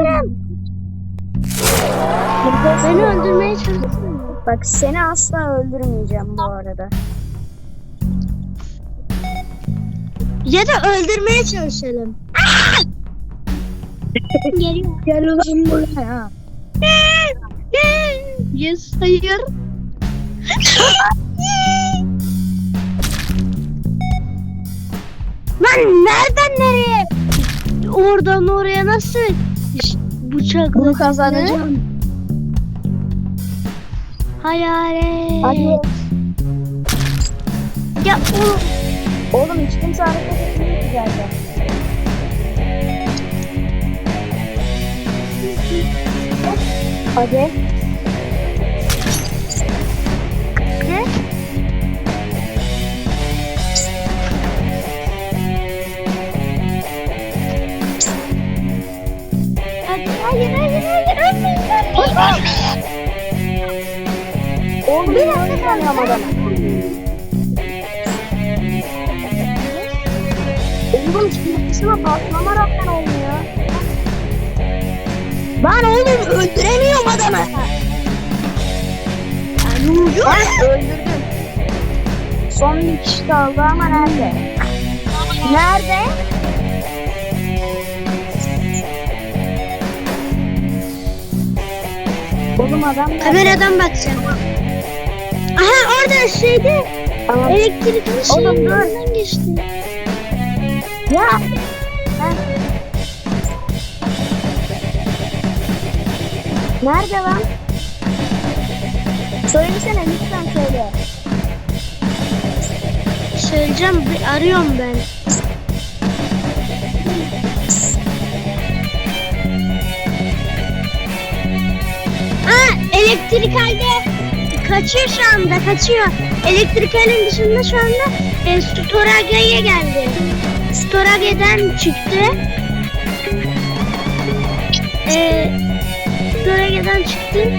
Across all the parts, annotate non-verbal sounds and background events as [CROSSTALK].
öldürün. Beni öldürmeye çalışın. Bak seni asla öldürmeyeceğim bu arada. Ya da öldürmeye çalışalım. Geliyor. Gel ulan buraya. yes, hayır. Lan nereden nereye? Oradan oraya nasıl bıçakla Bunu kazanacağım. Hayalet. Hadi. Ya o Oğlum hiç kimse hareket etmiyor ki zaten. Hadi. Tanıyorum adamı. Oğlum şuna patlama raftan olmuyor. Ben oğlum öldüremiyorum adamı. Ben öldürdüm. Son bir kişi kaldı ama nerede? Nerede? Oğlum adam nerede? Kameradan bakacağım. Aha orada şeyde Tamam. elektrikli şeyin önünden geçti. Ya. Ben... Nerede lan? Söylesene lütfen söyle. Söyleyeceğim bir arıyorum ben. Aa elektrik halde kaçıyor şu anda kaçıyor. Elektrik halin dışında şu anda e, Storage'ye geldi. Storage'den çıktı. E, Storage'den çıktı.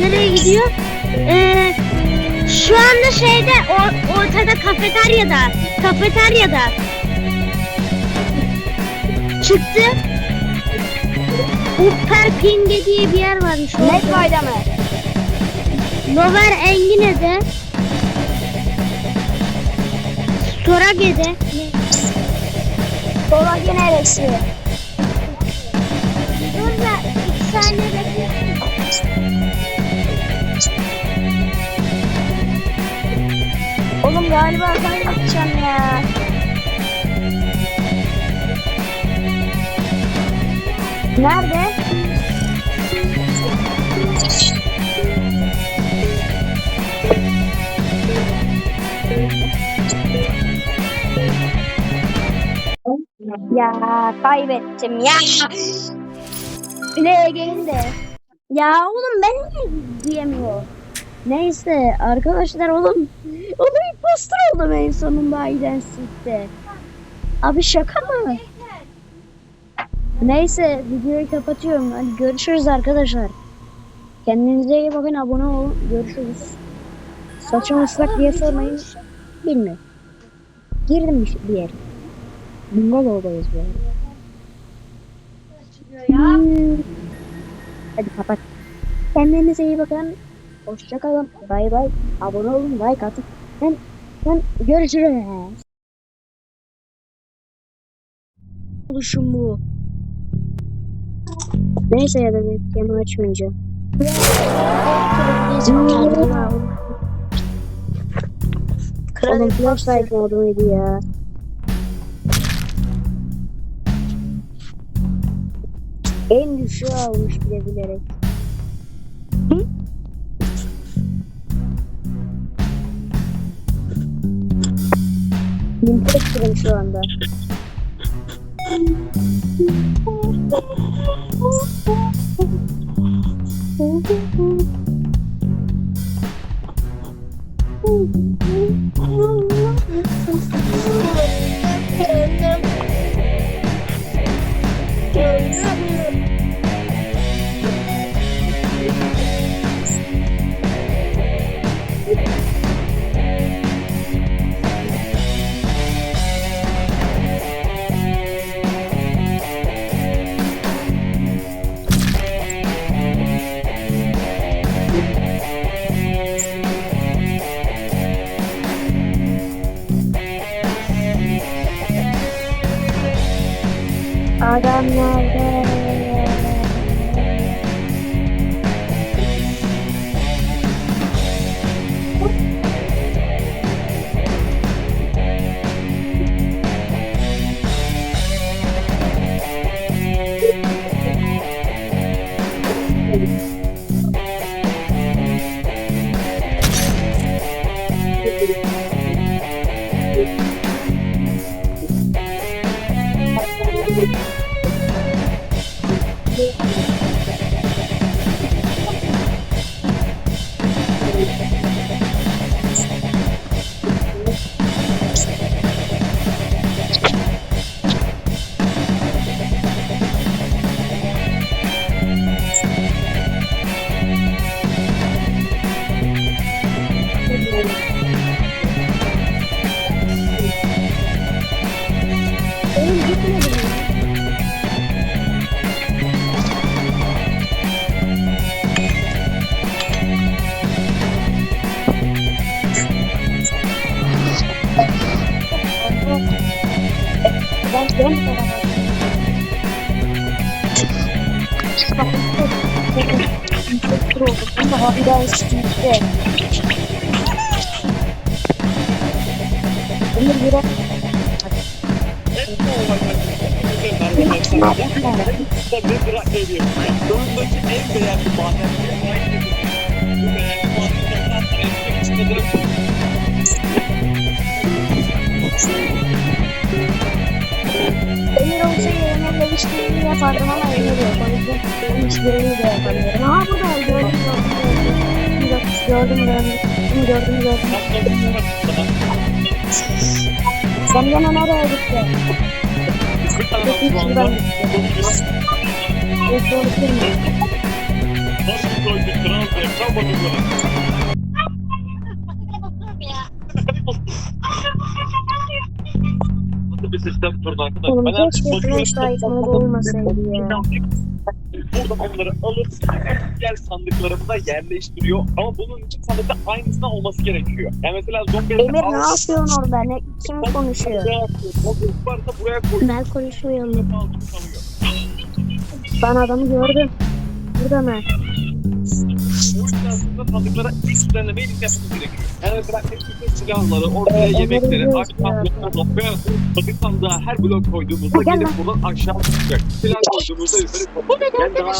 Nereye gidiyor? E, şu anda şeyde o, ortada kafeteryada. Kafeteryada. Çıktı. Upperpinge diye bir yer varmış. orada. Medbay'da mı? Lover Engine'de. Storage'de. Dolage neresi? Dur da iki saniye bekle. Oğlum galiba ben gideceğim ya. Nerede? Ya kaybettim ya. Play gelin. Ya oğlum ben niye diyemiyor? Neyse arkadaşlar oğlum. Oğlum imposter oldum en sonunda Identity'de. Abi şaka mı? Neyse videoyu kapatıyorum. Hadi görüşürüz arkadaşlar. Kendinize iyi bakın abone olun. Görüşürüz. Saçım ıslak diye sormayın. Bilmiyorum. Girdim bir yere. Bungalov'dayız bu arada. Hmm. Hadi kapat. Kendinize iyi bakın. Hoşçakalın. Bay bay. Abone olun. Like atın. Ben, ben görüşürüz. Oluşum bu. Neyse ya da webcam'ı açmayacağım. Oğlum flashlight moduydu ya. En düşüğü almış bile bilerek. Hı? Bin şu anda. [LAUGHS] Adam Neville. Ama abi daha işte. Ömür biraz Yanındaki en değerli madenleri yapardım ama Emir yok. O yüzden onun işbirliği de yapamıyorum. Aa burada o gördüm gördüm gördüm. Gördüm gördüm. Gördüm. Sen gene nereye gitti? Bütün şuradan gitti. Nasıl koyduk kral be? Kalmadı böyle. Nasıl bir sistem kurdu arkadaş? Oğlum Ben keşke flashlight modu olmasaydı ya. Burada onları alıp diğer sandıklarımıza yerleştiriyor. Ama bunun için sandıkta aynısından olması gerekiyor. Yani mesela zombi Emir ne yapıyorsun orada? Ne, kim konuşuyor? Varsa buraya koy. Ben kalıyor. Ben adamı gördüm. Burada mı? O sandıklara ilk düzenlemeyi yapmamız gerekiyor. Yani mesela bütün silahları, ortaya Evet, yemekleri, ve sandık sandığa her blok koyduğumuzda Gel gelip buradan aşağı çıkacak. Silah koyduğumuzda yukarı Yani daha...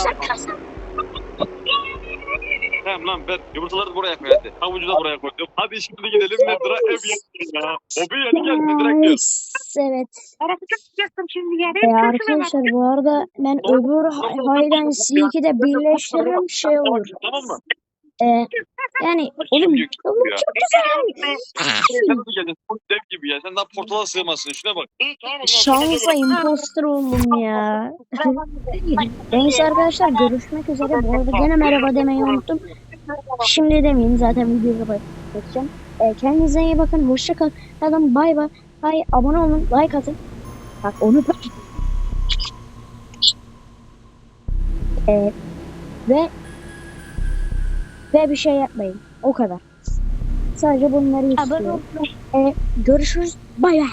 Tamam lan ben yumurtaları da buraya koy hadi. Havucu da buraya koydum. Hadi şimdi gidelim Nedir'a ev yapalım ya. Obi hadi gel Nedir'a gidiyoruz. Nice, Evet. Arası çıkacaktım şimdi ya. E arkadaşlar bu arada ben öbür Hayden C2'de de birleştiririm şey olur. Tamam mı? E, yani oğlum, çok güzel. De geldin. Çok dev gibi ya. Sen daha portala sığmazsın. Şuna bak. Şansa imposter oldum ya. Neyse arkadaşlar görüşmek üzere. Bu arada gene merhaba demeyi unuttum. Şimdi demeyeyim zaten videoyu kapatacağım. E, kendinize iyi bakın. Hoşça kalın. Adam bay bay. Hay abone olun. Like atın. Bak onu e, ve ve bir şey yapmayın. O kadar. Sadece bunları istiyorum. E, görüşürüz. Bay bay.